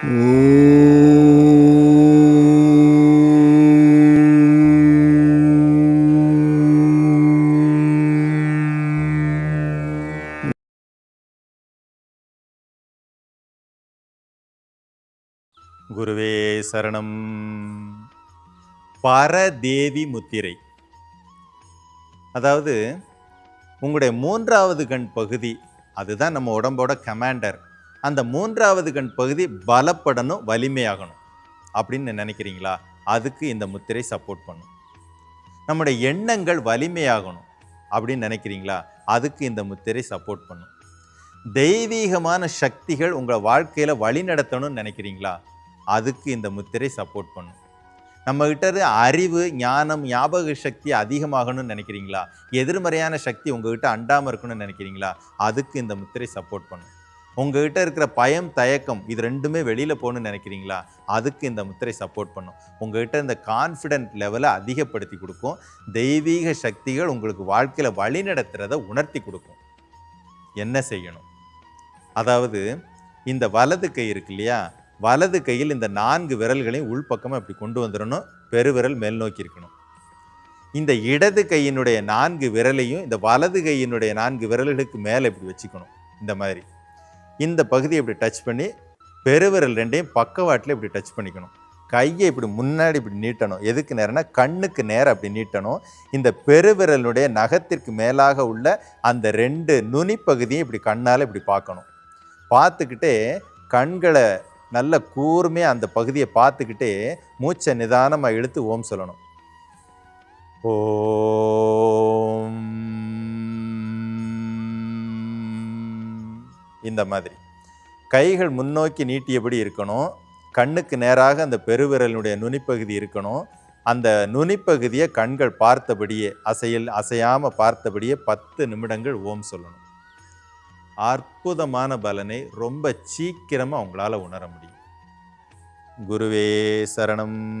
குருவே சரணம். பரதேவி முத்திரை. அதாவது உங்களுடைய மூன்றாவது கண் பகுதி அதுதான் நம்ம உடம்போட கமாண்டர் அந்த மூன்றாவது கண் பகுதி பலப்படணும் வலிமையாகணும். அப்படின்னு நினைக்கிறீங்களா? அதுக்கு இந்த முத்திரை சப்போர்ட் பண்ணும். நம்முடைய எண்ணங்கள் வலிமையாகணும் அப்படின்னு நினைக்கிறீங்களா? அதுக்கு இந்த முத்திரை சப்போர்ட் பண்ணும். தெய்வீகமான சக்திகள் உங்களை வாழ்க்கையில் வழி நடத்தணும்னு நினைக்கிறீங்களா? அதுக்கு இந்த முத்திரை சப்போர்ட் பண்ணும். நம்மகிட்ட அறிவு ஞானம் ஞாபக சக்தி அதிகமாகணும்னு நினைக்கிறீங்களா? எதிர்மறையான சக்தி உங்ககிட்ட அண்டாமல் இருக்கணும்னு நினைக்கிறீங்களா? அதுக்கு இந்த முத்திரை சப்போர்ட் பண்ணும். உங்ககிட்ட இருக்கிற பயம் தயக்கம் இது ரெண்டுமே வெளியில் போகணும்னு நினைக்கிறீங்களா? அதுக்கு இந்த முத்திரை சப்போர்ட் பண்ணும். உங்ககிட்ட இந்த கான்ஃபிடென்ட் லெவலை அதிகப்படுத்தி கொடுக்கும். தெய்வீக சக்திகள் உங்களுக்கு வாழ்க்கையில் வழிநடத்துகிறத உணர்த்தி கொடுக்கும். என்ன செய்யணும்? அதாவது இந்த வலது கை இருக்கு இல்லையா? வலது கையில் இந்த நான்கு விரல்களையும் உள்பக்கமாக இப்படி கொண்டு வந்துடணும். பெருவிரல் மேல் நோக்கி இருக்கணும். இந்த இடது கையினுடைய நான்கு விரலையும் இந்த வலது கையினுடைய நான்கு விரல்களுக்கு மேலே இப்படி வச்சுக்கணும். இந்த மாதிரி. இந்த பகுதியை இப்படி டச் பண்ணி பெருவிரல் ரெண்டையும் பக்கவாட்டில் இப்படி டச் பண்ணிக்கணும். கையை இப்படி முன்னாடி இப்படி நீட்டணும். எதுக்கு நேரம்னா கண்ணுக்கு நேரம் அப்படி நீட்டணும். இந்த பெருவிரலுடைய நகத்திற்கு மேலாக உள்ள அந்த ரெண்டு நுனிப்பகுதியும் இப்படி கண்ணால் இப்படி பார்க்கணும். பார்த்துக்கிட்டே கண்களை நல்ல கூர்மையாக அந்த பகுதியை பார்த்துக்கிட்டே மூச்சை நிதானமாக இழுத்து ஓம் சொல்லணும். ஓ இந்த மாதிரி. கைகள் முன்னோக்கி நீட்டியபடி இருக்கணும். கண்ணுக்கு நேராக அந்த பெருவிரலினுடைய நுனிப்பகுதி இருக்கணும். அந்த நுனிப்பகுதியை கண்கள் பார்த்தபடியே அசையில் அசையாமல் பார்த்தபடியே பத்து நிமிடங்கள் ஓம் சொல்லணும். அற்புதமான பலனை ரொம்ப சீக்கிரமாக அவங்களால உணர முடியும். குருவே சரணம்.